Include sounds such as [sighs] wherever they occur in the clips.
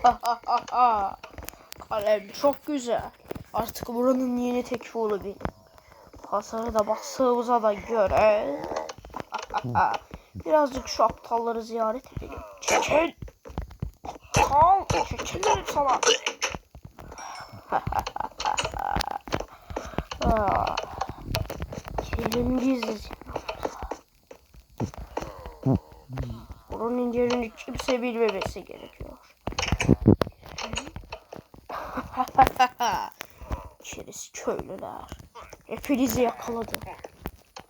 [laughs] Kalem çok güzel. Artık buranın yeni tekfuru benim. Pazarı da bastığımıza da göre... [laughs] Birazcık şu aptalları ziyaret edelim. Çekil! Kal! Çekilirim sana! [laughs] Gelin gizlice. Bunun yerini kimse bilmemesi gerekiyor. [laughs] İçerisi köylüler. Hepinizi yakaladı.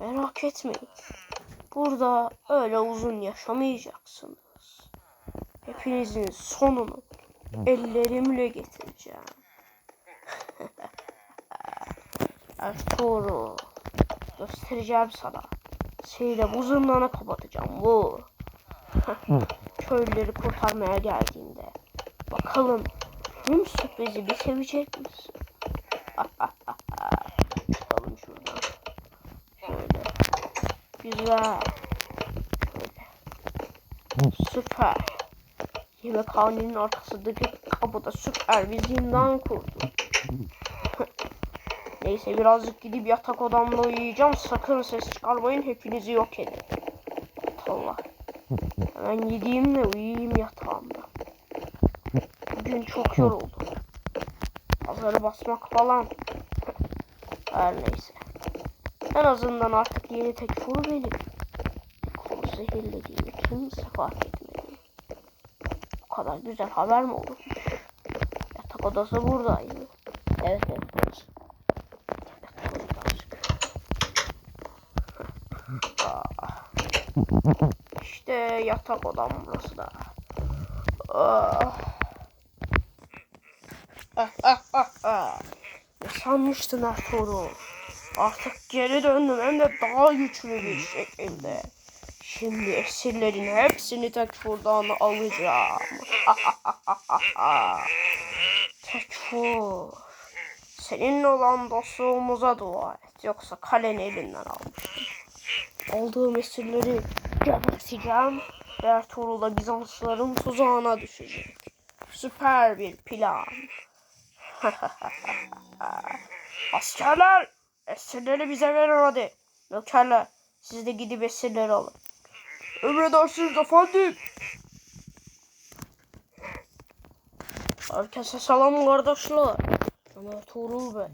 Merak etmeyin. Burada öyle uzun yaşamayacaksınız. Hepinizin sonunu ellerimle getireceğim. [laughs] Ertuğrul. Göstereceğim sana. Seni de bu kapatacağım. Bu. [laughs] Köylüleri kurtarmaya geldiğinde. Bakalım tüm sürprizimi sevecek misin? Çıkalım şuradan. Şöyle. Güzel. Şöyle. Süper. Yemekhanenin arkasındaki kapıda süper bir zindan kurdum. [laughs] Neyse birazcık gidip yatak odamda uyuyacağım. Sakın ses çıkarmayın. Hepinizi yok edin. Allah. [laughs] Hemen gideyim de uyuyayım yatağımda. Bugün çok yoruldum. Pazarı basmak falan. Her neyse. En azından artık yeni tek furu benim. Kolu zehirlediğimi kimse fark etmedi. Bu kadar güzel haber mi olur? Yatak odası buradaydı. Evet evet. Ah. İşte yatak odam burası da. Ah. Ah, ah, ah, Ertuğrul? Artık geri döndüm hem de daha güçlü bir şekilde. Şimdi esirlerin hepsini tek buradan alacağım. [laughs] Tekfur. Seninle olan dostluğumuza dua et. Yoksa kaleni elinden almıştım. Aldığım esirleri geberteceğim. ve Ertuğrul da Bizanslıların tuzağına düşecek. Süper bir plan. Askerler! Esirleri bize verin hadi. Nökerler, siz de gidip esirleri alın. Emredersiniz efendim. Herkese selam kardeşler. Ben Ertuğrul Bey.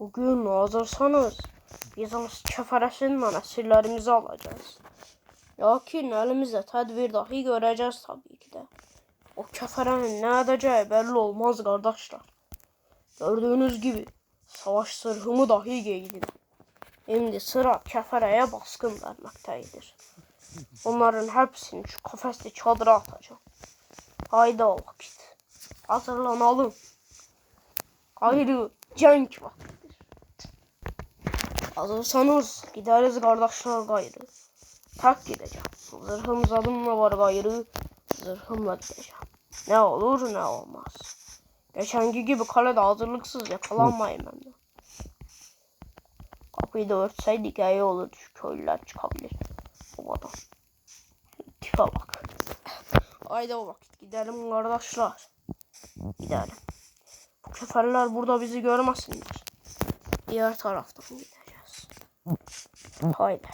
Bugün hazırsanız Bizans çeferesinden esirlerimizi alacağız. Lakin elimizde tedbir dahi göreceğiz tabii ki de. O keferenin ne edeceği belli olmaz kardeşler. Gördüğünüz gibi savaş sırhımı dahi giydim. Şimdi sıra kefereye baskın vermektedir. Onların hepsini şu kafesli çadıra atacağım. Haydi o vakit. Hazırlanalım. Ayrı cenk vaktidir. Hazırsanız gideriz kardeşler gayrı. Tak gideceğim. Zırhım zadımla var gayrı. Zırhımla gideceğim. Ne olur ne olmaz. Geçenki gibi kalede hazırlıksız yakalanmayayım ben de. Kapıyı da örtseydik iyi olurdu. Şu köylüler çıkabilir. O adam. Tipe bak. Haydi o vakit gidelim kardeşler. Gidelim. Bu keferler burada bizi görmesinler. Diğer taraftan gideceğiz. Haydi.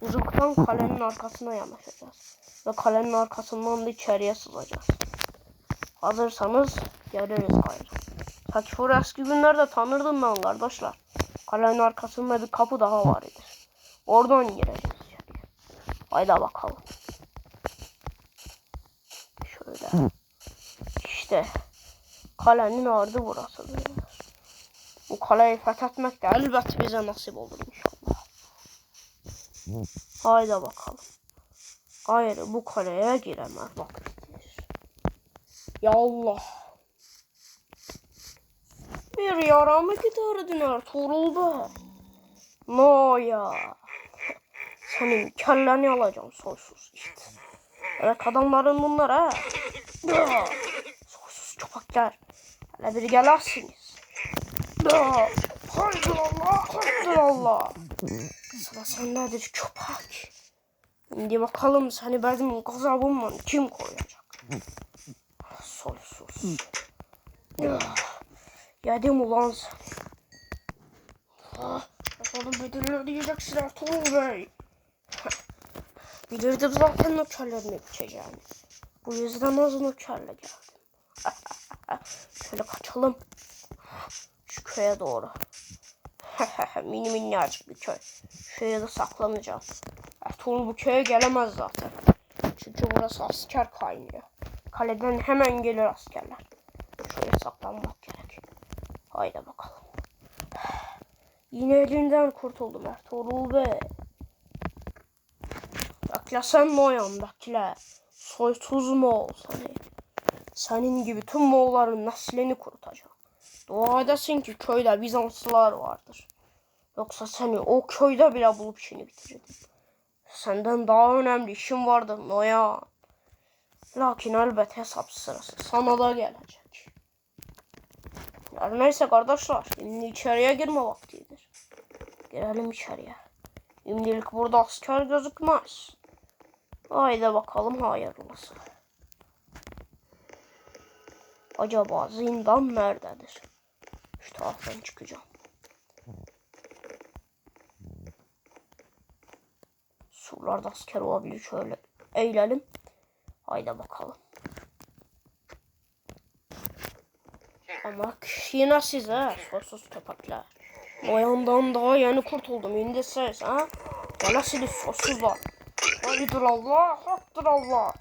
Uzaktan kalenin arkasına yanaşacağız. Ve kalenin arkasından da içeriye sızacağız. Hazırsanız geliriz gayrı. Sakifur eski günlerde tanırdım ben kardeşler. Kalenin arkasında bir kapı daha var idi. Oradan gireceğiz içeriye. Haydi bakalım. Şöyle. İşte kalenin ardı burası. Bu kaleyi fethetmek de elbet bize nasip olur inşallah. Haydi bakalım. Gayrı bu kaleye giremez vaktidir. Ya Allah. Bir yara mı giderdin Ertuğrul be? No ya. Senin kelleni alacağım soysuz işte. Evet adamların bunlar ha. Ya. Soysuz çopaklar. Hele bir gelersiniz. Haydi Allah, haydi Allah. Sıra sendedir köpek. Şimdi bakalım seni benim gazabımla kim koyacak? Soysuz. Ya, Yedim ulan seni. Ah, Bakalım bedelini ödeyeceksin Ertuğrul Bey. Bilirdim zaten nökerlerini biçeceğini. Bu yüzden az nökerle geldim. [laughs] Şöyle kaçalım. Şu köye doğru. [laughs] Mini minnacık bir köy. Şuraya da saklanacağız. Ertuğrul bu köye gelemez zaten. Çünkü burası asker kaynıyor. Kaleden hemen gelir askerler. Şuraya saklanmak gerek. Haydi bakalım. [sighs] Yine elinden kurtuldum Ertuğrul Bey. Bekle sen Noyan bekle. Soysuz Moğol seni. Senin gibi tüm Moğolların neslini kurutacağım. Dua edesin ki köyde Bizanslılar vardır. Yoksa seni o köyde bile bulup işini bitirdim. Senden daha önemli işim vardır Noyan. Lakin elbet hesap sırası sana da gelecek. Her neyse kardeşler, şimdi içeriye girme vaktidir. Girelim içeriye. Şimdilik burada asker gözükmez. Haydi bakalım hayırlısı. Acaba zindan nerededir? Şu taraftan çıkacağım. Surlarda asker olabilir şöyle eğilelim. Haydi bakalım. Ama yine size soysuz köpekler. O yandan daha yeni kurtuldum. Şimdi siz ha? Bana sizi soysuzlar. Haydır Allah, haktır Allah.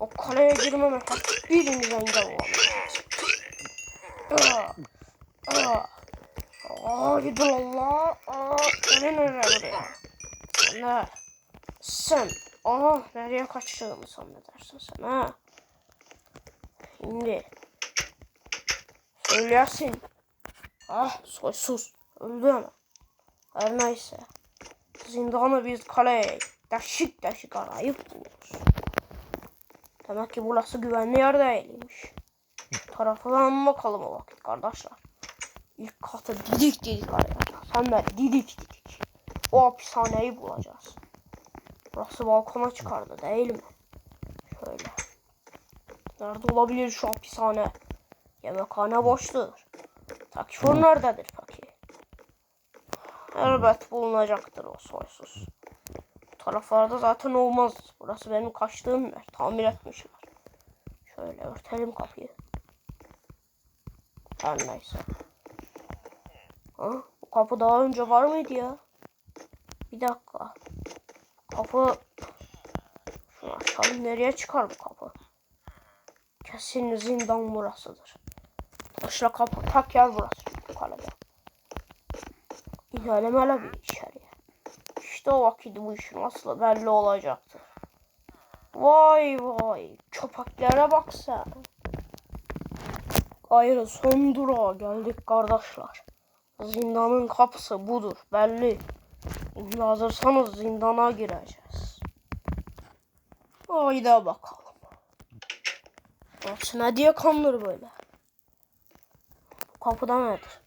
O kaleye girmeme hak biriniz engel ah. Haydır Allah. Aa, Beni nereye buraya? Ne? Sen. Aha nereye kaçtığımı zannedersin sen ha? Şimdi. Söylersin. Ah soysuz. Öldü ama. Her neyse. Zindanı biz kaleye deşik deşik arayıp buluruz. Demek ki burası güvenli yer değilmiş. Tarafından bakalım o vakit kardeşler. İlk katı didik didik arayacağız. Hem de didik didik. O hapishaneyi bulacağız. Burası balkona çıkardı değil mi? Şöyle. Nerede olabilir şu hapishane? Yemekhane boştur. Takifon nerededir peki? Elbet bulunacaktır o soysuz. Bu taraflarda zaten olmaz. Burası benim kaçtığım yer. Tamir etmişler. Şöyle örtelim kapıyı. Her neyse. Ha, bu kapı daha önce var mıydı ya? Bir dakika. Kapı... Şunu. Nereye çıkar bu kapı? Kesin zindan burasıdır. Taşla kapı tak yer burası çünkü kalede. İnelim hele bir içeriye. İşte o vakit bu işin aslı belli olacaktır. Vay vay köpeklere bak sen. Gayrı son durağa geldik kardeşler. Zindanın kapısı budur belli. Hazırsanız zindana gireceğiz. Haydi bakalım. Nasıl ne diye kandır böyle? Kapıda nedir?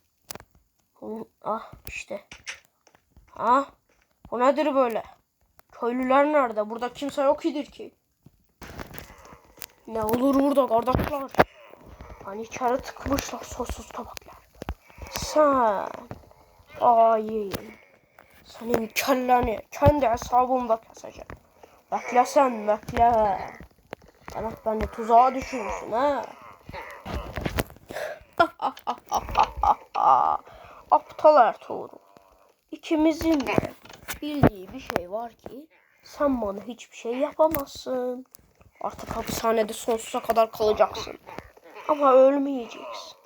Ah işte. Ha? Bu nedir böyle? Köylüler nerede? Burada kimse yok idir ki. Ne olur burada kardeşler? Hani içeri tıkmışlar sossuz tabaklar. Sen. Ay. Senin kelleni kendi hesabımda keseceğim. Bekle sen bekle. Demek beni tuzağa düşürürsün ha. [laughs] Aptal Ertuğrul. İkimizin de bildiği bir şey var ki sen bana hiçbir şey yapamazsın. Artık hapishanede sonsuza kadar kalacaksın. Ama ölmeyeceksin.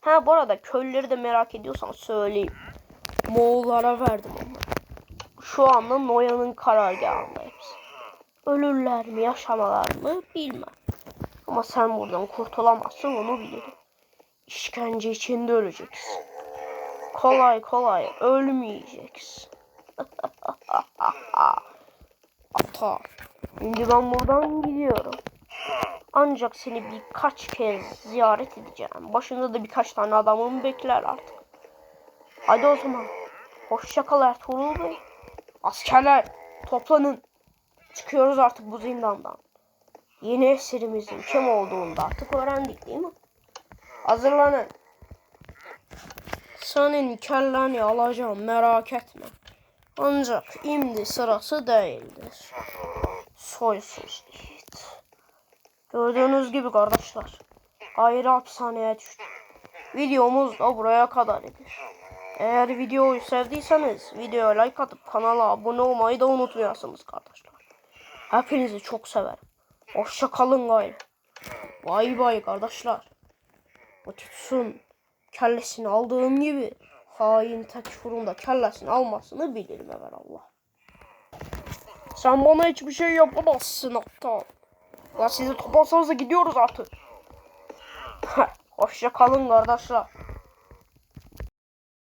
Ha bu arada köylüleri de merak ediyorsan söyleyeyim. Moğollara verdim onu. Şu anda Noyan'ın karargahında hepsi. Ölürler mi yaşamalar mı bilmem. Ama sen buradan kurtulamazsın onu bilirim. İşkence içinde öleceksin. Kolay kolay ölmeyeceksin. [laughs] Ata. Şimdi ben buradan gidiyorum. Ancak seni birkaç kez ziyaret edeceğim. Başında da birkaç tane adamım bekler artık. Hadi o zaman. Hoşça kal Ertuğrul Bey. Askerler toplanın. Çıkıyoruz artık bu zindandan. Yeni esirimizin kim olduğunu da artık öğrendik değil mi? Hazırlanın. Senin kelleni alacağım merak etme. Ancak şimdi sırası değildir. Soysuz yiğit. Gördüğünüz gibi kardeşler. Ayrı hapishaneye düştük. Videomuz da buraya kadar idi. Eğer videoyu sevdiyseniz videoya like atıp kanala abone olmayı da unutmayasınız kardeşler. Hepinizi çok severim. Hoşça kalın gayrı. Bay bay kardeşler. O tutsun. Kellesini aldığım gibi hain tek fırında kellesini almasını bilirim Allah. Sen bana hiçbir şey yapamazsın aptal. Ya sizi toplasanıza gidiyoruz artık. Hoşça kalın kardeşler.